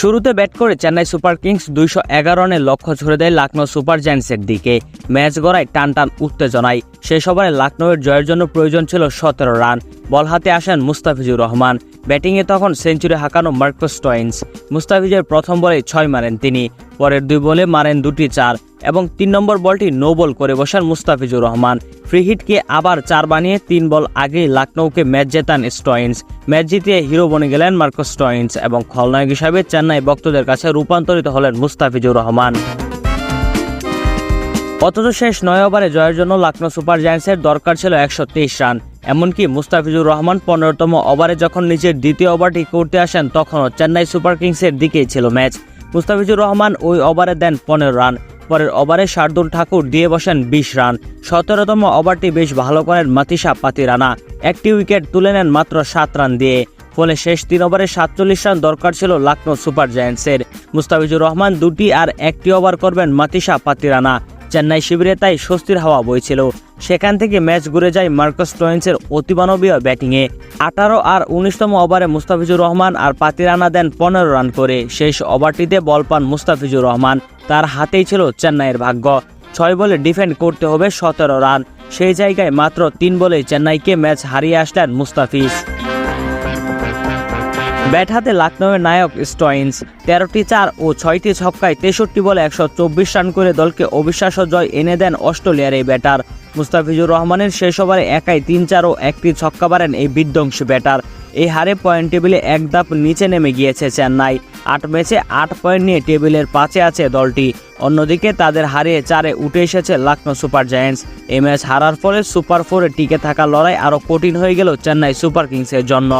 শুরুতে ব্যাট করে Chennai super Kings দুইশো এগারো রানের লক্ষ্য ছুড়ে দেয় লখনৌ সুপার জায়ান্টসের দিকে। ম্যাচ গড়ায় টান টান উত্তেজনায়। শেষ ওভারে লখনৌয়ের জয়ের জন্য প্রয়োজন ছিল সতেরো রান। বল হাতে আসেন মুস্তাফিজুর রহমান। ব্যাটিংয়ে তখন সেঞ্চুরি হাঁকানো মার্কোস টয়েন্স। মুস্তাফিজের প্রথম বলে ছয় মারেন তিনি। পরের দুই বলে মারেন দুটি চার এবং তিন নম্বর বলটি নো বল করে বসান মুস্তাফিজুর রহমান। ফ্রি হিটকে আবার চার বানিয়ে তিন বল আগেই লখনৌকে ম্যাচ জেতান স্টোয়েন্স। ম্যাচ জিতিয়ে হিরো বনে গেলেন মার্কো স্টোয়েন্স এবং খলনায়ক হিসাবে চেন্নাই ভক্তদের কাছে রূপান্তরিত হলেন মুস্তাফিজুর রহমান। অথচ শেষ নয় ওভারে জয়ের জন্য লখনৌ সুপার জায়ান্টসের দরকার ছিল একশো তেইশ রান। এমনকি মুস্তাফিজুর রহমান পনেরোতম ওভারে যখন নিজের দ্বিতীয় ওভারটি করতে আসেন, তখনও চেন্নাই সুপার কিংসের দিকেই ছিল ম্যাচ। মুস্তাফিজুর রহমান ওই ওভারে দেন পনেরো রান। পরের ওভারে শার্দুল ঠাকুর দিয়ে বসেন বিশ রান। সতেরোতম ওভারটি বেশ ভালো করেন মাতিসা পাতিরানা। একটি উইকেট তুলে নেন মাত্র সাত রান দিয়ে। ফলে শেষ তিন ওভারে সাতচল্লিশ রান দরকার ছিল লখনৌ সুপার জায়ান্টসের। মুস্তাফিজুর রহমান দুটি আর একটি ওভার করবেন মাতিসা পাতিরানা। চেন্নাই শিবিরে তাই স্বস্তির হাওয়া বইছিল। সেখান থেকে ম্যাচ ঘুরে যায় মার্কাস টোয়েন্সের অতিমানবীয় ব্যাটিংয়ে। আঠারো আর উনিশতম ওভারে মুস্তাফিজুর রহমান আর পাতিরানা দেন পনেরো রান করে। শেষ ওভারটিতে বল পান মুস্তাফিজুর রহমান। তার হাতেই ছিল চেন্নাইয়ের ভাগ্য। ছয় বলে ডিফেন্ড করতে হবে সতেরো রান। সেই জায়গায় মাত্র তিন বলে চেন্নাইকে ম্যাচ হারিয়ে আসলেন মুস্তাফিজ। ব্যাট হাতে লখনৌয়ের নায়ক স্টোয়েন্স তেরোটি চার ও ছয়টি ছক্কায় তেষট্টি বলে একশো চব্বিশ রান করে দলকে অবিশ্বাস্য জয় এনে দেন অস্ট্রেলিয়ার এই ব্যাটার। মুস্তাফিজুর রহমানের শেষ ওভারে একাই তিন চার ও একটি ছক্কা মারেন এই বিধ্বংসী ব্যাটার। এই হারে পয়েন্ট টেবিলে এক ধাপ নিচে নেমে গিয়েছে চেন্নাই। আট ম্যাচে আট পয়েন্ট নিয়ে টেবিলের পাঁচে আছে দলটি। অন্যদিকে তাদের হারিয়ে চারে উঠে এসেছে লখনৌ সুপার জায়ান্টস। এই ম্যাচ হারার ফলে সুপার ফোরে টিকে থাকা লড়াই আরও কঠিন হয়ে গেল চেন্নাই সুপার কিংসের জন্য।